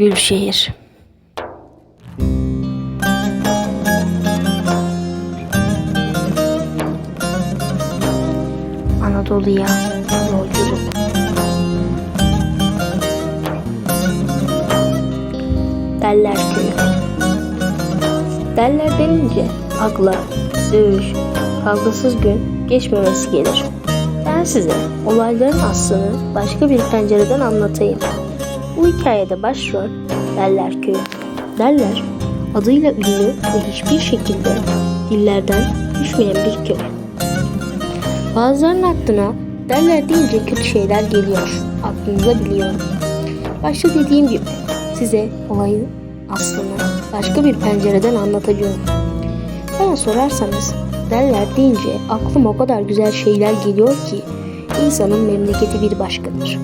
Gülşehir Anadolu'ya yolculuk Derler köyü Derler denince akla dövüş, kavgasız gün geçmemesi gelir. Ben size olayların aslını başka bir pencereden anlatayım. Bu hikayede başrol Derler Köyü. Derler adıyla ünlü ve hiçbir şekilde dillerden düşmeyen bir köy. Bazılarının aklına derler deyince kötü şeyler geliyor. Aklınıza biliyorum. Başta dediğim gibi size olayın aslını başka bir pencereden anlatacağım. Bana sorarsanız derler deyince aklıma o kadar güzel şeyler geliyor ki insanın memleketi bir başkadır.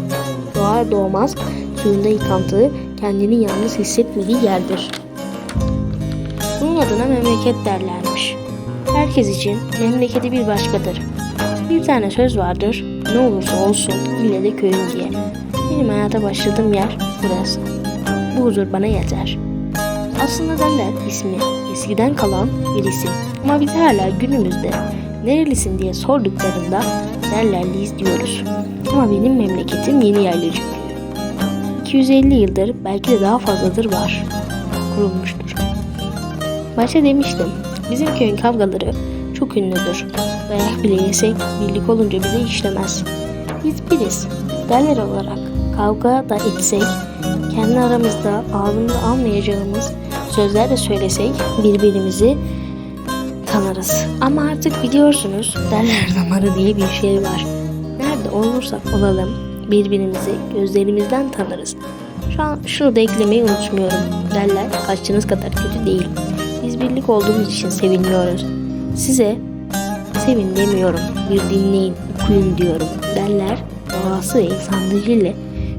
Doğar doğmaz suyunda yıkandığı kendini yalnız hissetmediği yerdir. Bunun adına memleket derlermiş. Herkes için memleketi bir başkadır. Bir tane söz vardır, ne olursa olsun ille de köyüm diye. Benim hayata başladığım yer burası. Bu huzur bana yeter. Aslında derler ismi eskiden kalan bir isim. Ama biz hala günümüzde nerelisin diye sorduklarında derlerliyiz diyoruz. Ama benim memleketim yeni yerleşik. 250 yıldır belki de daha fazladır var. Kurulmuştur. Başta demiştim. Bizim köyün kavgaları çok ünlüdür. Dayak bile yesek birlik olunca bize işlemez. Biz biriz. Derler olarak kavga da etsek kendi aramızda ağzımda almayacağımız sözler de söylesek birbirimizi tanırız. Ama artık biliyorsunuz derler damarı diye bir şey var. Nerede olursak olalım birbirimizi gözlerimizden tanırız. Şu an şunu da eklemeyi unutmuyorum. Derler kaçtığınız kadar kötü değil. Biz birlik olduğumuz için seviniyoruz. Size sevin demiyorum. Bir dinleyin, okuyun diyorum. Derler doğası ve insanlarıyla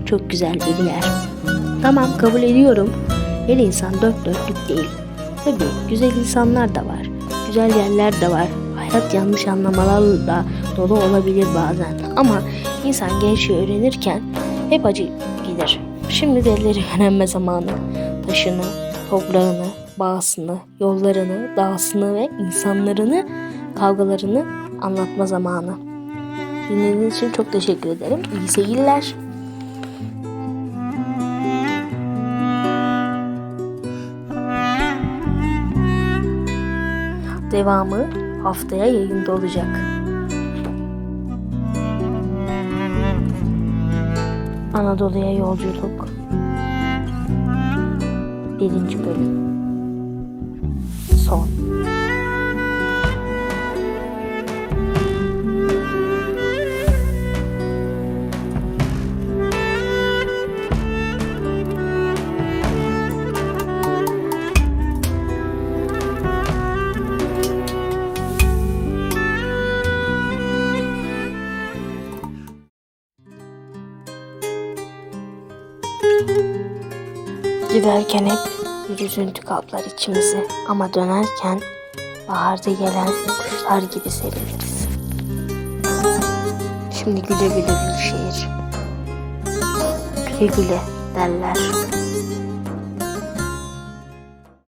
çok güzel yer. Tamam kabul ediyorum. Her insan dört dörtlük değil. Tabii güzel insanlar da var. Güzel yerler de var. Hayat yanlış anlamalarla dolu olabilir bazen. Ama insan gençliği öğrenirken hep acı gelir. Şimdi delleri öğrenme zamanı. Taşını, toprağını, bağısını, yollarını, dağısını ve insanlarını, kavgalarını anlatma zamanı. Dinlediğiniz için çok teşekkür ederim. İyi seyirler. Devamı haftaya yayında olacak. Anadolu'ya yolculuk. Birinci bölüm. Son. Giderken hep bir üzüntü kaplar içimizi ama dönerken baharda gelen kuşlar gibi seviniriz. Şimdi güle güle Gülşehir. Güle güle derler.